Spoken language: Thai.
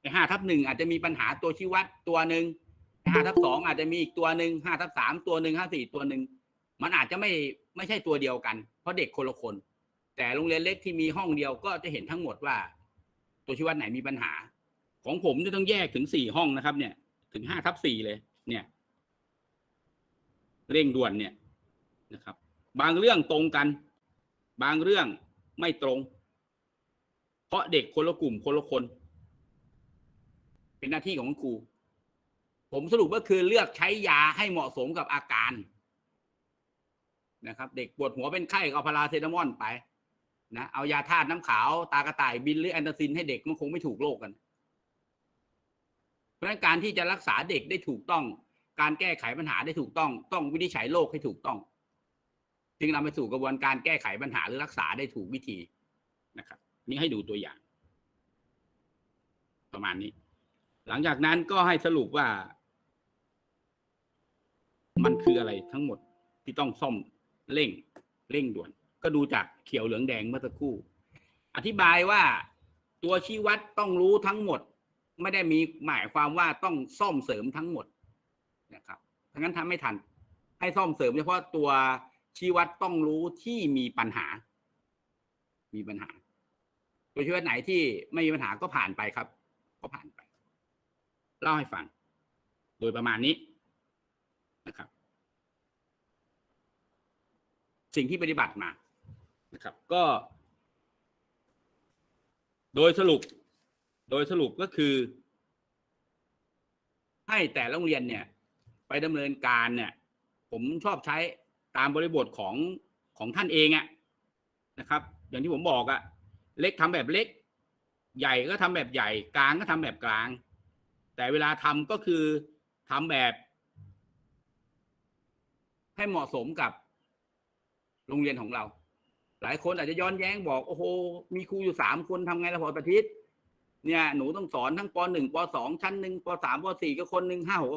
ไอ้ห้าทับหนึ่งอาจจะมีปัญหาตัวชี้วัดตัวหนึ่งห้าทับสองอาจจะมีอีกตัวหนึ่งห้าทับสามตัวหนึ่งห้าสี่ตัวหนึ่งมันอาจจะไม่ไม่ใช่ตัวเดียวกัน เพราะเด็กคนละคน แต่โรงเรียนเล็กที่มีห้องเดียวก็จะเห็นทั้งหมดว่า ตัวชี้วัดไหนมีปัญหา ของผมจะต้องแยกถึงสี่ห้องนะครับ เนี่ย ถึงห้าทับสี่เลย เนี่ย เร่งด่วนเนี่ยนะครับ บางเรื่องตรงกัน บางเรื่องไม่ตรง เพราะเด็กคนละกลุ่มคนละคน เป็นหน้าที่ของคุณครู ผมสรุปก็คือเลือกใช้ยาให้เหมาะสมกับอาการนะครับ เด็กปวดหัวเป็นไข้ก็เอาพาราเซตามอลไปนะเอายาธาตุน้ำขาว ตากระต่ายบินหรือแอนตาซินให้เด็กมันคงไม่ถูกโรคกัน เพราะฉะนั้นการที่จะรักษาเด็กได้ถูกต้อง การแก้ไขปัญหาได้ถูกต้อง ต้องวินิจฉัยโรคให้ถูกต้อง จึงนำไปสู่กระบวนการแก้ไขปัญหาหรือรักษาได้ถูกวิธีนะครับ นี่ให้ดูตัวอย่าง ประมาณนี้ หลังจากนั้นก็ให้สรุปว่า มันคืออะไรทั้งหมดที่ต้องซ่อมเร่งเร่งด่วน ก็ดูจากเขียวเหลืองแดงเมื่อสักครู่ อธิบายว่าตัวชี้วัดต้องรู้ทั้งหมด ไม่ได้มีหมายความว่าต้องซ่อมเสริมทั้งหมดนะครับทั้งนั้นทำไม่ทัน ให้ซ่อมเสริมเฉพาะตัวชี้วัดต้องรู้ที่มีปัญหา มีปัญหา ตัวชี้วัดไหนที่ไม่มีปัญหาก็ผ่านไปครับ ก็ผ่านไป ล่าให้ฟัง โดยประมาณนี้นะครับ สิ่งที่ปฏิบัติมานะครับ ก็ โดยสรุป โดยสรุปก็คือ ให้แต่ละโรงเรียนเนี่ย ไปดำเนินการเนี่ย ผมชอบใช้ตามบริบทของของท่านเองอะนะครับ อย่างที่ผมบอกอะเล็กทำแบบเล็ก ใหญ่ก็ทำแบบใหญ่ กลางก็ทำแบบกลาง แต่เวลาทำก็คือทำแบบ ให้เหมาะสมกับโรงเรียนของเรา หลายคนอาจจะย้อนแย้งบอกโอ้โหมีครูอยู่สามคนทำไงละพอประทิตเนี่ย หนูต้องสอนทั้งปหนึ่งปสองชั้นหนึ่งปสามปสี่ก็คนหนึ่งห้าหกก็